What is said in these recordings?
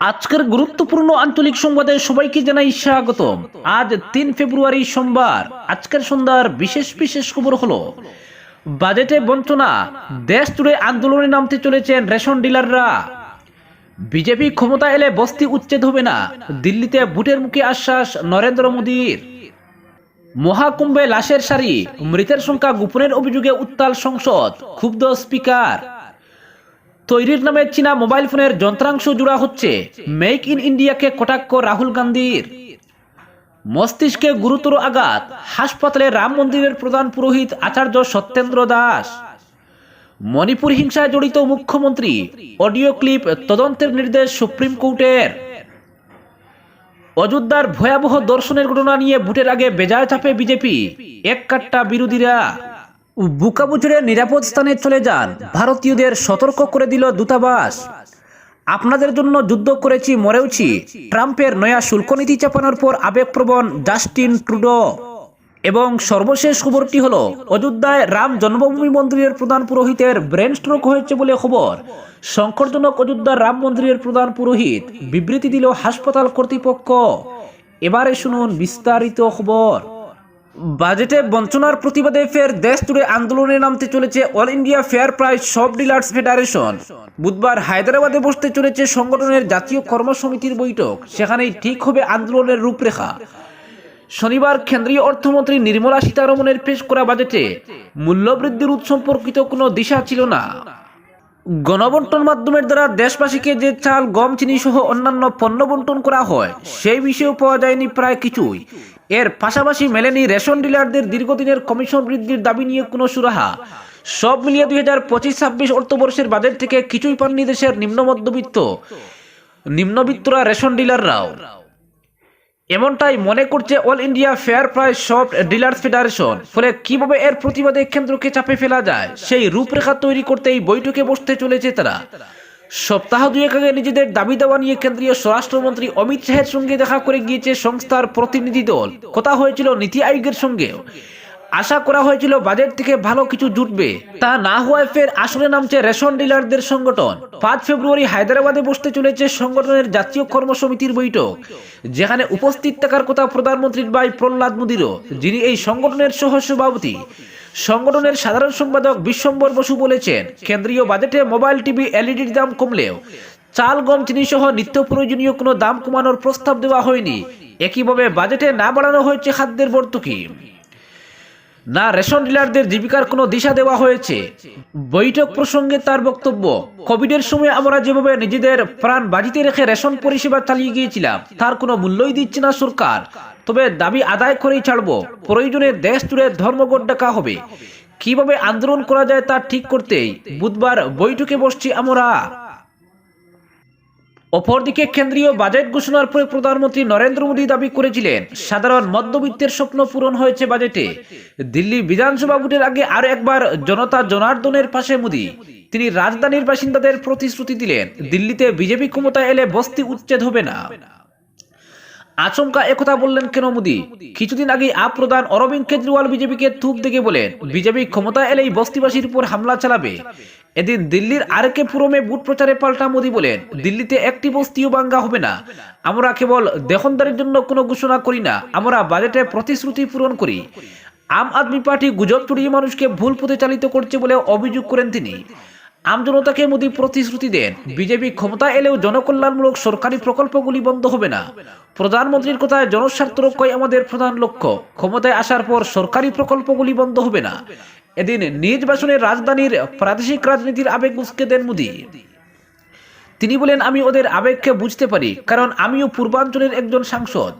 আজকের গুরুত্বপূর্ণ আঞ্চলিক সংবাদে সবাইকে জানাই স্বাগতম। আজ তিন ফেব্রুয়ারি সোমবার। আজকের সন্ধ্যার বিশেষ বিশেষ খবর হলো, বাজেটে বঞ্চনা, দেশ জুড়ে আন্দোলনে নামতে চলেছেন রেশন ডিলাররা। বিজেপি ক্ষমতা এলে বস্তি উচ্ছেদ হবে না, দিল্লিতে ভোটের মুখে আশ্বাস নরেন্দ্র মোদীর। মহাকুম্ভে লাশের সারি, মৃতের সংখ্যা গোপনের অভিযোগে উত্তাল সংসদ, ক্ষুব্ধ স্পিকার। তৈরির নামে চীনা মোবাইল ফোনের যন্ত্রাংশ জোড়া হচ্ছে। মেক ইন ইন্ডিয়াকে কটাক্ষ রাহুল গান্ধীর। মস্তিষ্কে গুরুতর আঘাত, হাসপাতালে রাম মন্দিরের প্রধান পুরোহিত আচার্য সত্যেন্দ্র দাস। মণিপুর হিংসায় জড়িত মুখ্যমন্ত্রী অডিও ক্লিপ তদন্তের নির্দেশ সুপ্রিম কোর্টের। অযোধ্যার ভয়াবহ দর্শনের ঘটনা নিয়ে ভোটের আগে বেজায় চাপে বিজেপি, এক কাট্টা বিরোধীরা। বুকাবুচুরে নিরাপদ স্থানে চলে যান। ভারতীয়দের সতর্ক করে দিল দূতাবাস। আপনাদের জন্য যুদ্ধ করেছি, মরেওছি। ট্রাম্পের নয়া শুল্ক নীতি চাপানোর পর আবেগপ্রবণ জাস্টিন ট্রুডো। এবং সর্বশেষ খবরটি হলো, অযোধ্যায় রাম জন্মভূমি মন্দিরের প্রধান পুরোহিতের ব্রেন স্ট্রোক হয়েছে বলে খবর। সংকটজনক অযোধ্যার রাম মন্দিরের প্রধান পুরোহিত বিবৃতি দিল হাসপাতাল কর্তৃপক্ষ। এবারে শুনুন বিস্তারিত খবর। বাজেটে বঞ্চনার প্রতিবাদে ফের দেশ জুড়ে আন্দোলনে নামতে চলেছে all India fair price shop dealers federation. বুধবার হায়দ্রাবাদে বসতে চলেছে সংগঠনের জাতীয় কর্মসমিতির বৈঠক। সেখানেই ঠিক হবে আন্দোলনের রূপরেখা। শনিবার কেন্দ্রীয় অর্থমন্ত্রী নির্মলা সীতারমনের পেশ করা বাজেটে মূল্যবৃদ্ধির উৎস সম্পর্কিত কোনো দিশা ছিল না। গণবন্টন মাধ্যমের দ্বারা দেশবাসীকে যে চাল, গম, চিনি সহ অন্যান্য পণ্য বন্টন করা হয়, সেই বিষয়েও পাওয়া যায়নি প্রায় কিছুই। এর পাশাপাশি মেলেনি রেশন ডিলারদের দীর্ঘদিনের কমিশন বৃদ্ধির দাবি নিয়ে কোনো সুরাহা। সব মিলিয়ে দুই হাজার পঁচিশ ছাব্বিশ অর্থবর্ষের বাজেট থেকে কিছুই পাননি দেশের নিম্ন মধ্যবিত্ত নিম্নবিত্তরা রেশন ডিলাররাও। এমনটাই মনে করছে all India fair price shop dealers federation ফলে কীভাবে এর প্রতিবাদে কেন্দ্রকে চাপে ফেলা যায়, সেই রূপরেখা তৈরি করতেই বৈঠকে বসতে চলেছে তারা। সপ্তাহ দুয়েক আগে নিজেদের দাবি দাওয়া নিয়ে কেন্দ্রীয় স্বরাষ্ট্রমন্ত্রী অমিত শাহের সঙ্গে দেখা করে গিয়েছে সংস্থার প্রতিনিধি দল। কথা হয়েছিল নীতি আয়োগের সঙ্গেও। আশা করা হয়েছিল বাজেট থেকে ভালো কিছু জুটবে। তা না হওয়ায় ফের আসলে নামছে রেশন ডিলারদের সংগঠন। পাঁচ ফেব্রুয়ারি হায়দ্রাবাদে বসতে চলেছে সংগঠনের জাতীয় কর্মসমিতির বৈঠক, যেখানে উপস্থিত থাকার কথা প্রধানমন্ত্রীর ভাই প্রহ্লাদ মোদীরও, যিনি এই সংগঠনের সহ সভাপতি সংগঠনের সাধারণ সম্পাদক বিশ্বম্বর বসু বলেছেন, কেন্দ্রীয় বাজেটে মোবাইল টিভি এলইডির দাম কমলেও চাল, গম চিনি সহ নিত্য প্রয়োজনীয় কোনো দাম কমানোর প্রস্তাব দেওয়া হয়নি। একইভাবে বাজেটে না বাড়ানো হয়েছে খাদ্যের ভর্তুকি না, রেশন ডিলারদের জীবিকার কোনো দিশা দেওয়া হয়েছে। বৈঠক প্রসঙ্গে তার বক্তব্য, কোভিডের সময় আমরা যেভাবে নিজেদের প্রাণ বাজিতে রেখে রেশন পরিষেবা চালিয়ে গিয়েছিলাম, তার কোনো মূল্যই দিচ্ছে না সরকার। তবে দাবি আদায় করেই ছাড়বো, প্রয়োজনে দেশ জুড়ে ধর্মঘট ডাকা হবে। কীভাবে আন্দোলন করা যায় তা ঠিক করতেই বুধবার বৈঠকে বসছি আমরা। অপরদিকে কেন্দ্রীয় বাজেট ঘোষণার পরে প্রধানমন্ত্রী নরেন্দ্র মোদী দাবি করেছিলেন, সাধারণ মধ্যবিত্তের স্বপ্ন পূরণ হয়েছে বাজেটে। দিল্লি বিধানসভা ভোটের আগে আরও একবার জনতা জনার্দনের পাশে মোদী। তিনি রাজধানীর বাসিন্দাদের প্রতিশ্রুতি দিলেন, দিল্লিতে বিজেপি ক্ষমতা এলে বস্তি উচ্ছেদ হবে না। আচমকা একথা বললেন কেন মোদী? কিছুদিন আগে আপ প্রধান অরবিন্দ কেজরিওয়াল বিজেপিকে থুপ দেখে বলেন, বিজেপি ক্ষমতা এলেই বস্তিবাসীর উপর হামলা চালাবে। এদিন দিল্লির আরকে পুরমে বুট প্রচারে পাল্টা মোদী বলেন, দিল্লিতে একটি বস্তিও বাঙ্গা হবে না। আমরা কেবল দেখনদারির জন্য কোনো ঘোষণা করি না, আমরা বাজেটে প্রতিশ্রুতি পূরণ করি। আম আদমি পার্টি গুজব ছড়িয়ে মানুষকে ভুল পথে চালিত করছে বলে অভিযোগ করেন তিনি। আমজনতাকে মোদী প্রতিশ্রুতি দেন। বিজেপি ক্ষমতা এলেও জনকল্যাণমূলক সরকারি প্রকল্পগুলি বন্ধ হবে না। প্রধানমন্ত্রীর কথায় জনস্বার্থ রক্ষাই আমাদের প্রধান লক্ষ্য। ক্ষমতায় আসার পর সরকারি প্রকল্পগুলি বন্ধ হবে না। এদিন নিজ রাজধানীর প্রাদেশিক রাজনীতির আবেগ উস্কে দেন মোদী। তিনি বলেন, আমি ওদের আবেগকে বুঝতে পারি, কারণ আমিও পূর্বাঞ্চলের একজন সাংসদ।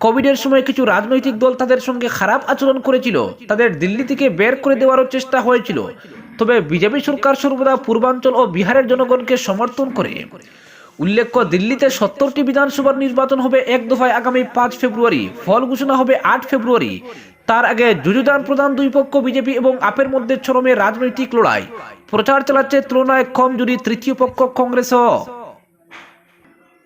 কোভিডের সময় কিছু রাজনৈতিক দল তাদের সঙ্গে খারাপ আচরণ করেছিল। তাদের দিল্লি থেকে বের করে দেওয়ারও চেষ্টা হয়েছিল। তবে বিজেপি সরকার সর্বদা পূর্বাঞ্চল ও বিহারের জনগণকে সমর্থন করে। উল্লেখ্য, দিল্লিতে সত্তরটি বিধানসভার নির্বাচন হবে এক দফায় আগামী পাঁচ ফেব্রুয়ারি। ফল ঘোষণা হবে আট ফেব্রুয়ারি। তার আগে যুযুদান প্রধান দুই পক্ষ বিজেপি এবং আপের মধ্যে চরমে রাজনৈতিক লড়াই। প্রচার চালাচ্ছে তুলনায় কম জুড়ি তৃতীয় পক্ষ কংগ্রেসও।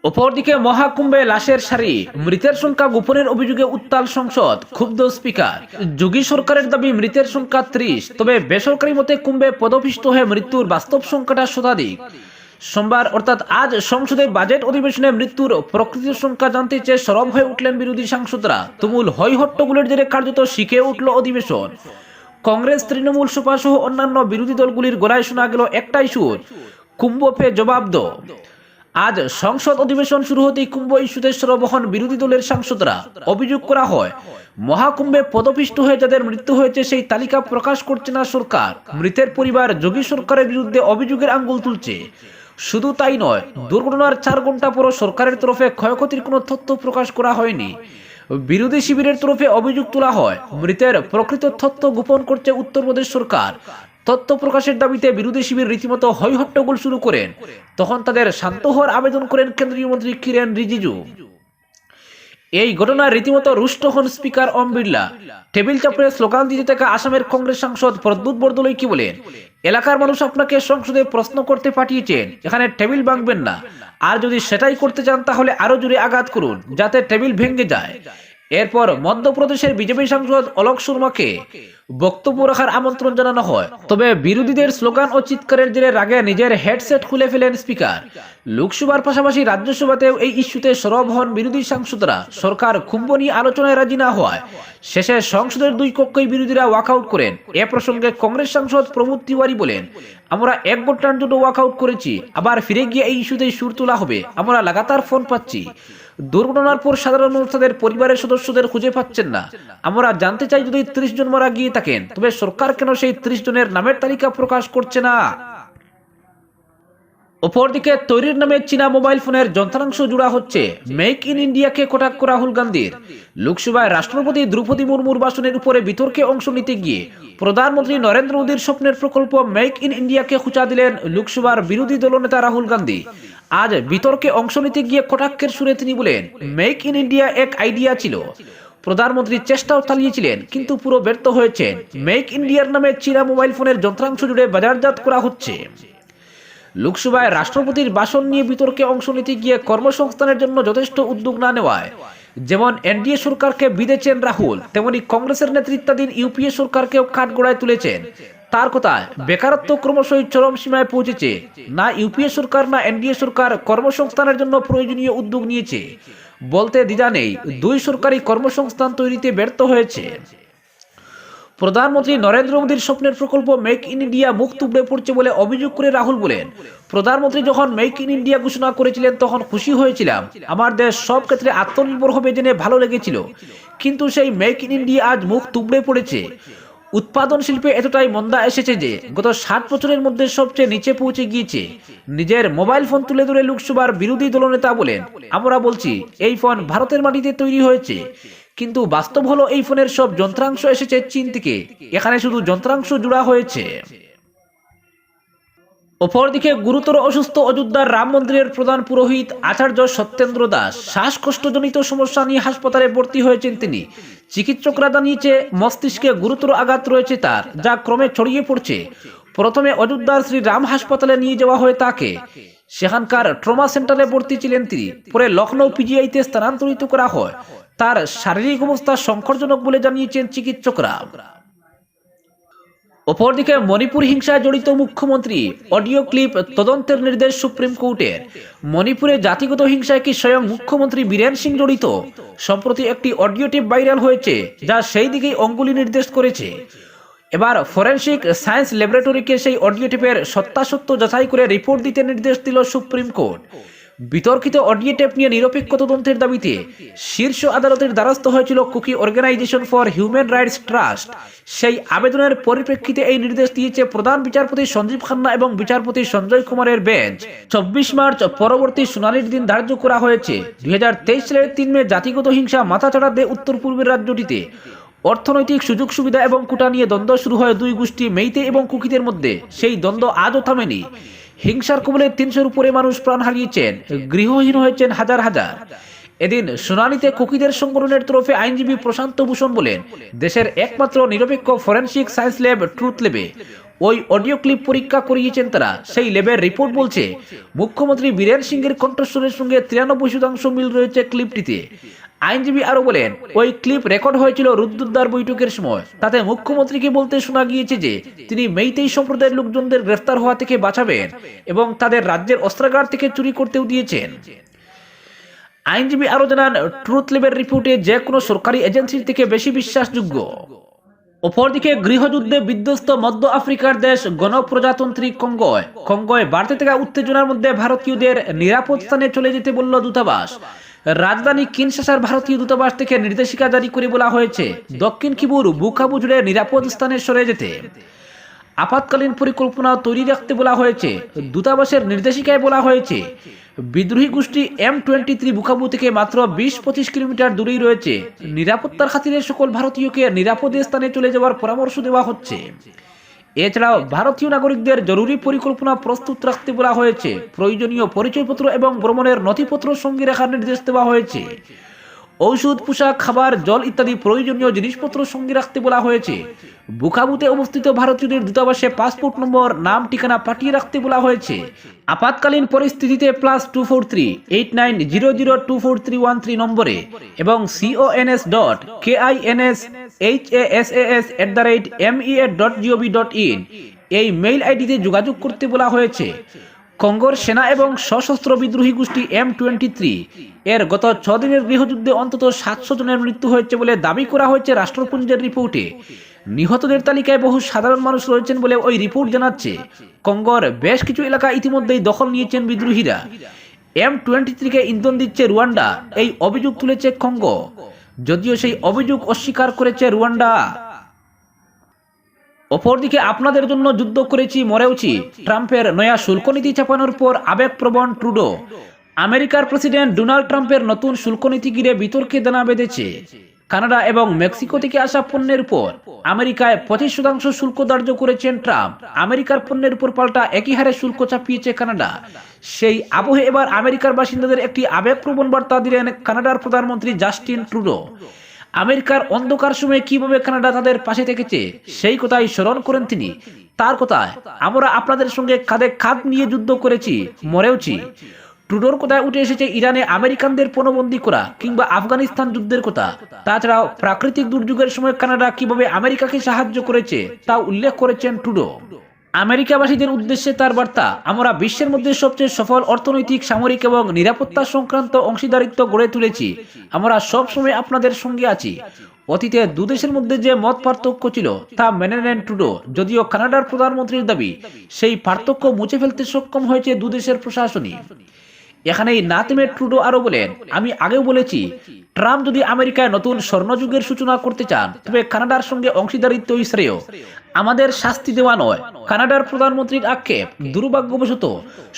অপরদিকে মহাকুম্ভে লাশের সারি, মৃতের সংখ্যা গোপনের অভিযোগে উত্তাল সংসদ, ক্ষুব্ধ স্পিকার। যোগী সরকারের দাবি, মৃতের সংখ্যা ত্রিশ, তবে বেসরকারি মতে কুম্ভে পদপিষ্ট হয়ে মৃত্যুর বাস্তব সংখ্যাটা শতাধিক। সোমবার, অর্থাৎ আজ সংসদে বাজেট অধিবেশনে মৃত্যুর প্রকৃতির সংখ্যা জানতে চেয়ে সরব হয়ে উঠলেন বিরোধী সাংসদরা। তুমুল হৈহট্টগুলের জেরে কার্যত শিখে উঠল অধিবেশন। কংগ্রেস, তৃণমূল সুপা সহ অন্যান্য বিরোধী দলগুলির গলায় শোনা গেল একটাই সুর কুম্ভ পে জবাব দো। আজ সংসদ অধিবেশন শুরু হতেই কুম্ভ ইস্যুতে সরবহন বিরোধী দলের সাংসদরা অভিযোগ করা হয়, মহাকুম্ভে পদপিষ্ট হয়ে যাদের মৃত্যু হয়েছে সেই তালিকা প্রকাশ করছে না সরকার। মৃতের পরিবার যোগী সরকারের বিরুদ্ধে অভিযোগের আঙ্গুল তুলছে। শুধু তাই নয়, দুর্ঘটনার চার ঘণ্টা পরও সরকারের তরফে ক্ষয়ক্ষতির কোনো তথ্য প্রকাশ করা হয়নি। বিরোধী শিবিরের তরফে অভিযোগ তোলা হয়, মৃতের প্রকৃত তথ্য গোপন করছে উত্তরপ্রদেশ সরকার। তথ্য প্রকাশের দাবিতে বিরোধী শিবির রীতিমতো হৈহট্টগোল শুরু করেন। তখন তাদের শান্ত হওয়ার আবেদন করেন কেন্দ্রীয় মন্ত্রী কিরেন রিজিজু। এই ঘটনায় রীতিমতো রুষ্ট হন স্পিকার ওম বিড়লা। টেবিল চাপড়ে স্লোগান দিতে থাকা আসামের কংগ্রেস সাংসদ প্রদ্যুৎ বরদলৈ কি বলেন? এলাকার মানুষ আপনাকে সংসদে প্রশ্ন করতে পাঠিয়েছেন, এখানে টেবিল ভাঙবেন না। আর যদি সেটাই করতে চান, তাহলে আরও জোরে আঘাত করুন, যাতে টেবিল ভেঙে যায়। এরপর মধ্যপ্রদেশের বিজেপি সাংসদ অলোক শর্মাকে বক্তব্য রাখার আমন্ত্রণ জানানো হয়। তবে বিরোধীদের স্লোগান ও চিৎকারের জেরে রাগে নিজের হেডসেট খুলে ফেলেন স্পিকার। লোকসভার পাশাপাশি রাজ্যসভাতেও এই ইস্যুতে সরব হন বিরোধী সাংসদরা। সরকার নিয়ে আলোচনায় রাজি না হওয়ায় শেষে সংসদের দুই কক্ষই বিরোধীরা ওয়াকআউট করেন। এ প্রসঙ্গে কংগ্রেস সাংসদ প্রমোদ তিওয়ারি বলেন, আমরা এক ঘণ্টার জন্য ওয়াকআউট করেছি, আবার ফিরে গিয়ে এই ইস্যুতেই সুর তোলা হবে। আমরা লাগাতার ফোন পাচ্ছি। দুর্ঘটনার পর সাধারণ মানুষদের পরিবারের সদস্যদের খুঁজে পাচ্ছেন না। আমরা জানতে চাই যদি ত্রিশ জন মারা গিয়ে থাকেন, তবে সরকার কেন সেই ত্রিশ জনের নামের তালিকা প্রকাশ করছে না? অপরদিকে তৈরির নামে চীনা মোবাইল ফোনের যন্ত্রাংশ জোড়া হচ্ছে মেক ইন ইন্ডিয়াকে কটাক্ষ রাহুল গান্ধীর। লোকসভায় রাষ্ট্রপতি দ্রৌপদী মুর্মুর ভাষণের উপরে বিতর্কে অংশ নিতে গিয়ে প্রধানমন্ত্রী নরেন্দ্র মোদীর স্বপ্নের প্রকল্প মেক ইন ইন্ডিয়াকে খুঁচা দিলেন লোকসভার বিরোধী দলনেতা রাহুল গান্ধী। আজ বিতর্কে অংশ নিতে গিয়ে কটাক্ষের সুরে তিনি বলেন, মেক ইন ইন্ডিয়া এক আইডিয়া ছিল। প্রধানমন্ত্রী চেষ্টাও চালিয়েছিলেন, কিন্তু পুরো ব্যর্থ হয়েছেন। মেক ইন্ডিয়ার নামে চীনা মোবাইল ফোনের যন্ত্রাংশ জুড়ে বাজারজাত করা হচ্ছে। লোকসভায় রাষ্ট্রপতির ভাষণ নিয়ে বিতর্কে অংশ নিতে গিয়ে কর্মসংস্থানের জন্য যথেষ্ট উদ্যোগ না নেওয়ায়। যেমন এনডিএ সরকারকে বিঁধেছেন রাহুল, তেমনি কংগ্রেসের নেতৃত্বাধীন ইউপিএ সরকারকেও কাঠগড়ায় তুলেছেন। তার কথায়, বেকারত্ব ক্রমশই চরম সীমায় পৌঁছেছে। না ইউপিএ সরকার, না এনডিএ সরকার কর্মসংস্থানের জন্য প্রয়োজনীয় উদ্যোগ নিয়েছে। বলতে দ্বিধা নেই, দুই সরকারি কর্মসংস্থান তৈরিতে ব্যর্থ হয়েছে। প্রধানমন্ত্রী নরেন্দ্র মোদীর স্বপ্নের প্রকল্প মেক ইন ইন্ডিয়া মুখ তুবড়ে পড়ছে বলে অভিযোগ করে রাহুল বলেন। প্রধানমন্ত্রী যখন মেক ইন ইন্ডিয়া ঘোষণা করেছিলেন, তখন খুশি হয়েছিলাম। আমার দেশ সব ক্ষেত্রে আত্মনির্ভর হবে জেনে ভালো লেগেছিল। কিন্তু সেই মেক ইন ইন্ডিয়া আজ মুখ তুবড়ে পড়েছে। উৎপাদন শিল্পে এতটাই মন্দা এসেছে যে, গত ষাট বছরের মধ্যে সবচেয়ে নিচে পৌঁছে গিয়েছে। নিজের মোবাইল ফোন তুলে ধরে লোকসভার বিরোধী দলনেতা বলেন, আমরা বলছি, এই ফোন ভারতের মাটিতে তৈরি হয়েছে। কিন্তু বাস্তব হলো এই ফোনের সব যন্ত্রাংশ এসেছে চীন থেকে। এখানে শুধু যন্ত্রাংশ জোড়া হয়েছে। অপরদিকে গুরুতর অসুস্থ অযোধ্যার রাম মন্দিরের প্রধান পুরোহিত আচার্য সত্যেন্দ্র দাস শ্বাসকষ্টজনিত সমস্যা নিয়ে হাসপাতালে ভর্তি হয়েছেন তিনি। চিকিৎসকরা জানিয়েছে, মস্তিষ্কে গুরুতর আঘাত রয়েছে তার, যা ক্রমে ছড়িয়ে পড়ছে। প্রথমে অযোধ্যার শ্রী রাম হাসপাতালে নিয়ে যাওয়া হয় তাকে। সেখানকার ট্রমা সেন্টারে ভর্তি ছিলেন তিনি। পরে লখনৌ পিজিআইতে স্থানান্তরিত করা হয়। তার শারীরিক অবস্থা সংকটজনক বলে জানিয়েছেন চিকিৎসকরা। অপরদিকে মণিপুর হিংসায় জড়িত মুখ্যমন্ত্রী অডিও ক্লিপ তদন্তের নির্দেশ সুপ্রিম কোর্টের মণিপুরে জাতিগত হিংসায় কি স্বয়ং মুখ্যমন্ত্রী বীরেন সিং জড়িত? সম্প্রতি একটি অডিও টেপ ভাইরাল হয়েছে, যা সেই দিকেই অঙ্গুলি নির্দেশ করেছে। এবার ফরেন্সিক সায়েন্স ল্যাবরেটরিকে সেই অডিও টেপের সত্যাসত্য যাচাই করে রিপোর্ট দিতে নির্দেশ দিল সুপ্রিম কোর্ট। বিতর্কিত অডিও টেপ নিয়ে নিরপেক্ষ তদন্তের দাবিতে শীর্ষ আদালতের দ্বারস্থ হয়েছিল Kuki organisation for human rights trust. সেই আবেদনের পরিপ্রেক্ষিতে এই নির্দেশ দিয়েছে প্রধান বিচারপতি সঞ্জীব খান্না এবং বিচারপতি সঞ্জয় কুমারের বেঞ্চ। চব্বিশ মার্চ পরবর্তী শুনানির দিন ধার্য করা হয়েছে। দুই হাজার তেইশ সালের তিন মে জাতিগত হিংসা মাথাচাড়া দেয় উত্তর পূর্বের রাজ্যটিতে। অর্থনৈতিক সুযোগ সুবিধা এবং কুটা নিয়ে দ্বন্দ্ব শুরু হয় দুই গোষ্ঠী মেইতে এবং কুকিদের মধ্যে। সেই দ্বন্দ্ব আজও থামেনি। হিংসার কবলে তিনশোর উপরে মানুষ প্রাণ হারিয়েছেন, গৃহহীন হয়েছেন হাজার হাজার। এদিন শুনানিতে কুকিদের সংগঠনের তরফে আইনজীবী প্রশান্ত ভূষণ বলেন, দেশের একমাত্র নিরপেক্ষ ফরেনসিক সায়েন্স ল্যাব ট্রুথ ল্যাবে ওই অডিও ক্লিপ পরীক্ষা করিয়েছেন তারা। সেই ল্যাবের রিপোর্ট বলছে, মুখ্যমন্ত্রী বীরেন সিংহের কণ্ঠস্বরের সঙ্গে তিরানব্বই শতাংশ মিল রয়েছে ক্লিপটিতে। আইনজীবী আরও বলেন, ওই ক্লিপ রেকর্ড হয়েছিল রুদ্রদ্বার বৈঠকের সময়। তাতে মুখ্যমন্ত্রীকে বলতে শোনা গিয়েছে যে, তিনি মেইতেই সম্প্রদায়ের লোকজনদের গ্রেফতার হওয়া থেকে বাঁচাবেন এবং তাদের রাজ্যের অস্ত্রাগার থেকে চুরি করতেও দিয়েছেন। আইনজীবী আরও জানান, ট্রুথ লেবের রিপোর্টে যে কোনো সরকারি এজেন্সির থেকে বেশি বিশ্বাসযোগ্য। অপরদিকে গৃহযুদ্ধে বিধ্বস্ত মধ্য আফ্রিকার দেশ গণপ্রজাতন্ত্রী কঙ্গয়। কঙ্গয় বাড়তে থাকা উত্তেজনার মধ্যে ভারতীয়দের নিরাপদ স্থানে চলে যেতে বলল দূতাবাস। রাজধানী কিনশাসার ভারতীয় দূতাবাস থেকে নির্দেশিকা জারি করে বলা হয়েছে, দক্ষিণ কিবুর বুকাবু জুড়ে নিরাপদ স্থানে সরে যেতে। আপাতকালীন পরিকল্পনা তৈরি রাখতে বলা হয়েছে, দূতাবাসের নির্দেশিকায় বলা হয়েছে বিদ্রোহী গোষ্ঠী এম টোয়েন্টি থ্রি বুকাবু থেকে মাত্র বিশ পঁচিশ কিলোমিটার দূরেই রয়েছে। নিরাপত্তার খাতিরে সকল ভারতীয়কে নিরাপদে স্থানে চলে যাওয়ার পরামর্শ দেওয়া হচ্ছে। এছাড়াও ভারতীয় নাগরিকদের জরুরি পরিকল্পনা প্রস্তুত রাখতে বলা হয়েছে। প্রয়োজনীয় পরিচয়পত্র এবং ভ্রমণের নথিপত্র সঙ্গে রাখার নির্দেশ দেওয়া হয়েছে। ঔষধ, পোশাক, খাবার, জল ইত্যাদি প্রয়োজনীয় জিনিসপত্র সঙ্গে রাখতে বলা হয়েছে। বুকাবুতে অবস্থিত ভারতীয়দের দূতাবাসে পাসপোর্ট নম্বর, নাম, ঠিকানা পাঠিয়ে রাখতে বলা হয়েছে। আপাতকালীন পরিস্থিতিতে plus two four three eight nine zero zero two four three one three নম্বরে এবং C O N S dot K I N S H A S A at the rate rate E A dot G O V dot in in এই mail আইডিতে যোগাযোগ করতে বলা হয়েছে। কঙ্গোর সেনা এবং সশস্ত্র বিদ্রোহী গোষ্ঠী এম টোয়েন্টি থ্রি এর গত ছ দিনের গৃহযুদ্ধে অন্তত সাতশো জনের মৃত্যু হয়েছে বলে দাবি করা হয়েছে রাষ্ট্রপুঞ্জের রিপোর্টে। নিহতদের তালিকায় বহু সাধারণ মানুষ রয়েছেন বলে ওই রিপোর্ট জানাচ্ছে। কঙ্গোর বেশ কিছু এলাকা ইতিমধ্যেই দখল নিয়েছেন বিদ্রোহীরা। এম টোয়েন্টি থ্রিকে ইন্ধন দিচ্ছে রুয়ান্ডা, এই অভিযোগ তুলেছে কঙ্গো। যদিও সেই অভিযোগ অস্বীকার করেছে রুয়ান্ডা। অপরদিকে আপনাদের জন্য যুদ্ধ করেছি, মরেওছি। ট্রাম্পের নয়া শুল্ক নীতি চাপানোর পর আবেগপ্রবণ ট্রুডো। আমেরিকার প্রেসিডেন্ট ডোনাল্ড ট্রাম্পের নতুন শুল্ক নীতি ঘিরে বিতর্কে দানা বেঁধেছে। কানাডা এবং মেক্সিকো থেকে আসা পণ্যের উপর আমেরিকায় পঁচিশ শতাংশ শুল্ক ধার্য করেছেন ট্রাম্প। আমেরিকার পণ্যের উপর পাল্টা একই হারে শুল্ক চাপিয়েছে কানাডা। সেই আবহে এবার আমেরিকার বাসিন্দাদের একটি আবেগপ্রবণ বার্তা দিলেন কানাডার প্রধানমন্ত্রী জাস্টিন ট্রুডো। আমেরিকার অন্ধকার সময়ে কীভাবে কানাডা তাদের পাশে থেকেছে, সেই কথাই স্মরণ করেন তিনি। তার কথায়, আমরা আপনাদের সঙ্গে কাঁধে কাঁধ নিয়ে যুদ্ধ করেছি, মরেওছি। ট্রুডোর কথায় উঠে এসেছে ইরানে আমেরিকানদের পণবন্দি করা কিংবা আফগানিস্তান যুদ্ধের কথা। তাছাড়াও প্রাকৃতিক দুর্যোগের সময় কানাডা কীভাবে আমেরিকাকে সাহায্য করেছে, তা উল্লেখ করেছেন ট্রুডো। আমেরিকাবাসীদের উদ্দেশ্যে তার বার্তা, আমরা বিশ্বের মধ্যে সবচেয়ে সফল অর্থনৈতিক, সামরিক এবং নিরাপত্তা সংক্রান্ত অংশীদারিত্ব গড়ে তুলেছি। আমরা সবসময় আপনাদের সঙ্গে আছি। অতীতে দুদেশের মধ্যে যে মত পার্থক্য ছিল, তা মেনে নেন টুডো যদিও কানাডার প্রধানমন্ত্রীর দাবি, সেই পার্থক্য মুছে ফেলতে সক্ষম হয়েছে দুদেশের প্রশাসনই। এখানেই নাতিমে ট্রুডো আরও বলেন, আমি আগেও বলেছি, ট্রাম্প যদি আমেরিকায় নতুন স্বর্ণযুগের সূচনা করতে চান, তবে কানাডার সঙ্গে অংশীদারিত্বই শ্রেয়। আমাদের শাস্তি দেওয়া নয়। কানাডার প্রধানমন্ত্রীর আক্ষেপ দুর্ভাগ্যবশত,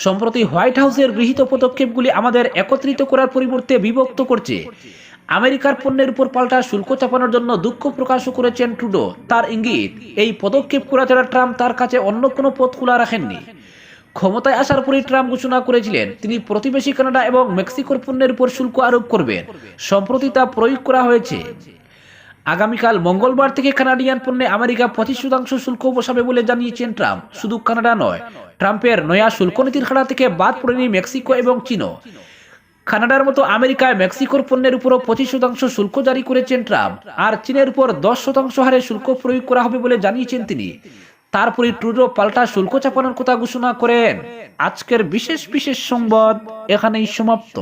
সম্প্রতি হোয়াইট হাউসের গৃহীত পদক্ষেপগুলি আমাদের একত্রিত করার পরিবর্তে বিভক্ত করছে। আমেরিকার পণ্যের উপর পাল্টা শুল্ক চাপানোর জন্য দুঃখ প্রকাশও করেছেন ট্রুডো। তার ইঙ্গিত, এই পদক্ষেপ করা ছাড়া ট্রাম্প তার কাছে অন্য কোনো পথ খোলা রাখেননি। ক্ষমতায় আসার পরই ট্রাম্প ঘোষণা করেছিলেন, তিনি প্রতিবেশী কানাডা এবং মেক্সিকোর পণ্যের উপর শুল্ক আরোপ করবেন, সম্প্রতি তা প্রয়োগ করা হয়েছে। আগামীকাল মঙ্গলবার থেকে কানাডিয়ান পণ্যে আমেরিকা পঁচিশ শতাংশ শুল্ক বসাবে বলে জানিয়েছেন ট্রাম্প, শুধু কানাডা নয়, ট্রাম্পের নয়া শুল্ক নীতির খাড়া থেকে বাদ পড়েনি মেক্সিকো এবং চীনও। কানাডার মতো আমেরিকায় মেক্সিকোর পণ্যের উপরও পঁচিশ শতাংশ শুল্ক জারি করেছেন ট্রাম্প, আর চীনের উপর দশ শতাংশ হারে শুল্ক প্রয়োগ করা হবে বলে জানিয়েছেন তিনি। তারপরে ট্রুডো পাল্টা শুল্ক চাপানোর কথা ঘোষণা করেন। আজকের বিশেষ বিশেষ সংবাদ এখানেই সমাপ্ত।